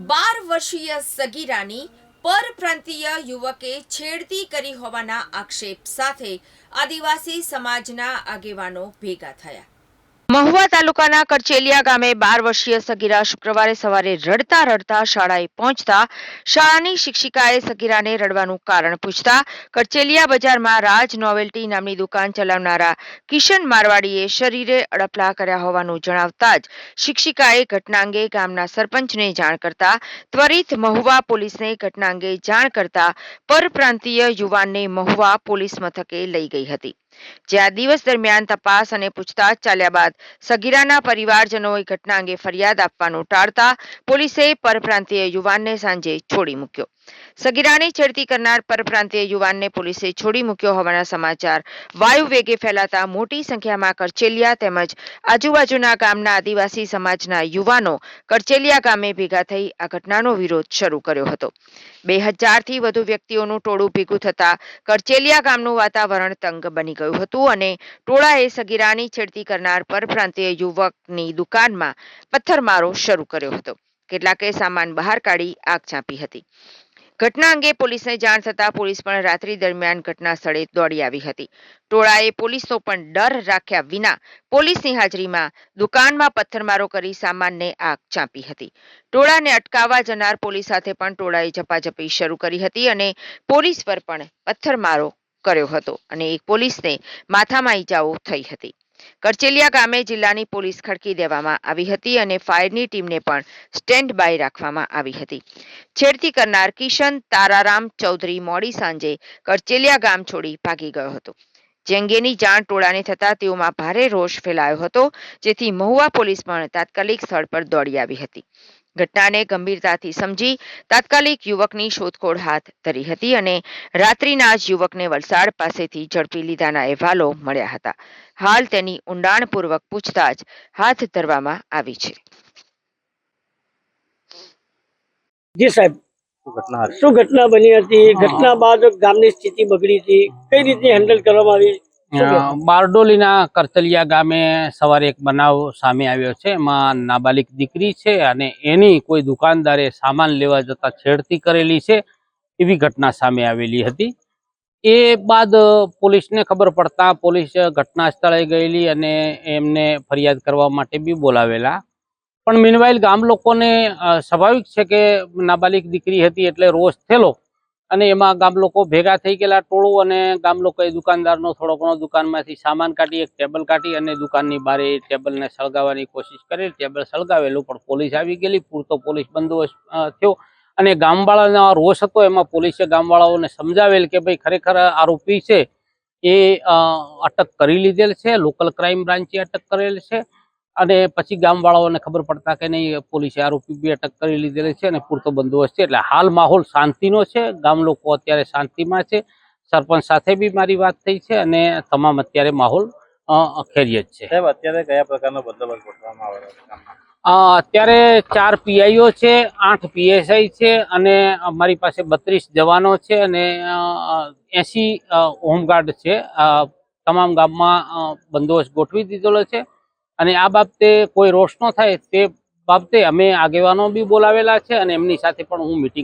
બાર વર્ષીય સગીરાની પરપ્રાંતીય યુવકે છેડતી કરી હોવાના આક્ષેપ સાથે આદિવાસી સમાજના આગેવાનો ભેગા થયા. મહુવા તાલુકાના કરચેલિયા ગામે બાર વર્ષીય સગીરા શુક્રવારે સવારે રડતા રડતા શાળાએ પહોંચતા શાળાની શિક્ષિકાએ સગીરાને રડવાનું કારણ પૂછતા કરચેલિયા બજારમાં રાજ નોવેલ્ટી નામની દુકાન ચલાવનારા કિશન મારવાડીએ શરીરે અડપલા કર્યા હોવાનું જણાવતા જ શિક્ષિકાએ ઘટના અંગે ગામના સરપંચને જાણ કરતા ત્વરિત મહુવા પોલીસને ઘટના અંગે જાણ કરતા પરપ્રાંતીય યુવાનને મહુવા પોલીસ મથકે લઈ ગઈ હતી. જ્યાં દિવસ દરમિયાન તપાસ અને પૂછતાછ ચાલ્યા બાદ સગીરાના પરિવારજનોએ ઘટના અંગે ફરિયાદ આપવાનું ટાળતા પોલીસે પરપ્રાંતીય યુવાનને સાંજે છોડી મૂક્યો. સગીરાની છેડતી કરનાર પરપ્રાંતીય યુવાનને પોલીસે છોડી મૂક્યો હોવાના સમાચાર. વાયુ વેગે ફેલાતા મોટી સંખ્યામાં કરચેલિયા તેમજ આજુબાજુના ગામના આદિવાસી સમાજના યુવાનો કરચેલિયા ગામે ભેગા થઈ આ ઘટનાનો વિરોધ શરૂ કર્યો હતો. બે હજારથી વધુ વ્યક્તિઓનું ટોળું ભેગું થતા કરચેલિયા ગામનું વાતાવરણ તંગ બની ગયું હતું અને ટોળાએ સગીરાની છેડતી કરનાર પરપ્રાંતીય યુવકની દુકાનમાં પથ્થરમારો શરૂ કર્યો હતો. કેટલાકે સામાન બહાર કાઢી આગ ચાંપી હતી. ઘટના અંગે પોલીસને જાણ થતાં પોલીસ પણ રાત્રિ દરમિયાન ઘટના સ્થળે દોડી આવી હતી. ટોળાએ પોલીસનો પણ ડર રાખ્યા વિના પોલીસની હાજરીમાં દુકાનમાં પથ્થરમારો કરી સામાનને આગ ચાંપી હતી. ટોળાને અટકાવવા જનાર પોલીસ સાથે પણ ટોળાએ ઝપાઝપી શરૂ કરી હતી અને પોલીસ પર પણ પથ્થરમારો કર્યો હતો અને એક પોલીસને માથામાં ઈજાઓ થઈ હતી. કરચેલિયા ગામે જિલ્લાની પોલીસ ખડકી દેવામાં આવી હતી અને ફાયરની ટીમને પણ સ્ટેન્ડ બાય રાખવામાં આવી હતી. છેડતી કરનાર કિશન તારારામ ચૌધરી મોડી સાંજે કરચેલિયા ગામ છોડી ભાગી ગયો હતો. જે અંગેની જાણ ટોળાને થતા તેઓમાં ભારે રોષ ફેલાયો હતો, જેથી મહુવા પોલીસ પણ તાત્કાલિક સ્થળ પર દોડી આવી હતી. ઘટનાને ગંભીરતાથી સમજી તાત્કાલિક યુવકની શોધખોળ હાથ ધરી હતી અને રાત્રિના જ યુવકને વલસાડ પાસેથી ઝડપી લીધાના અહેવાલો મળ્યા હતા. હાલ તેની ઊંડાણપૂર્વક પૂછતાછ હાથ ધરવામાં આવી છે. જી સાહેબ. શું ઘટના બની હતી? ઘટના બાદ ગામની સ્થિતિ બગડી હતી. કઈ રીતે હેન્ડલ કરવામાં આવી? બારડોલીના કરતલિયા ગામે સવારે એક બનાવ સામે આવ્યો છે. એમાં નાબાલિક દીકરી છે અને એની કોઈ દુકાનદારે સામાન લેવા જતા છેડતી કરેલી છે એવી ઘટના સામે આવેલી હતી. એ બાદ પોલીસને ખબર પડતા પોલીસ ઘટના સ્થળે ગયેલી અને એમને ફરિયાદ કરવા માટે બી બોલાવેલા. પણ મીનવાઇલ ગામ લોકોને સ્વાભાવિક છે કે નાબાલિક દીકરી હતી એટલે રોષ થયેલો અને એમાં ગામ લોકો ભેગા થઈ ગયેલા ટોળું અને ગામ લોકોએ દુકાનદારનો થોડો ઘણો દુકાનમાંથી સામાન કાઢી, એક ટેબલ કાઢી અને દુકાનની બારે ટેબલને સળગાવવાની કોશિશ કરી ટેબલ સળગાવેલું, પણ પોલીસ આવી ગયેલી. પૂરતો પોલીસ બંદોબસ્ત થયો. અને ગામવાળાનો રોષ હતો, એમાં પોલીસે ગામવાળાઓને સમજાવેલ કે ભાઈ ખરેખર આરોપી છે એ અટક કરી લીધેલ છે. લોકલ ક્રાઇમ બ્રાન્ચે અટક કરેલ છે. અને પછી ગામવાળાઓને ખબર પડતા કે નહીં પોલીસે આરોપી બી અટક કરી લીધેલી છે અને પૂરતો બંદોબસ્ત છે. એટલે હાલ માહોલ શાંતિનો છે ગામ લોકો અત્યારે શાંતિમાં છે. સરપંચ સાથે બી મારી વાત થઈ છે અને તમામ અત્યારે માહોલ ખેરિયત છે. સાહેબ અત્યારે કયા પ્રકારનો બંદોબસ્ત ગોઠવવામાં? અ, અત્યારે ચાર પીઆઈઓ છે આઠ પીએસઆઈ છે અને અમારી પાસે બત્રીસ જવાનો છે અને એસી હોમગાર્ડ છે. તમામ ગામમાં બંદોબસ્ત ગોઠવી દીધેલો છે. અને આ બાબતે કોઈ રોષ ન થાય તે બાબતે અમે આગેવાનો બી બોલાવેલા છે અને એમની સાથે પણ હું મિટિંગ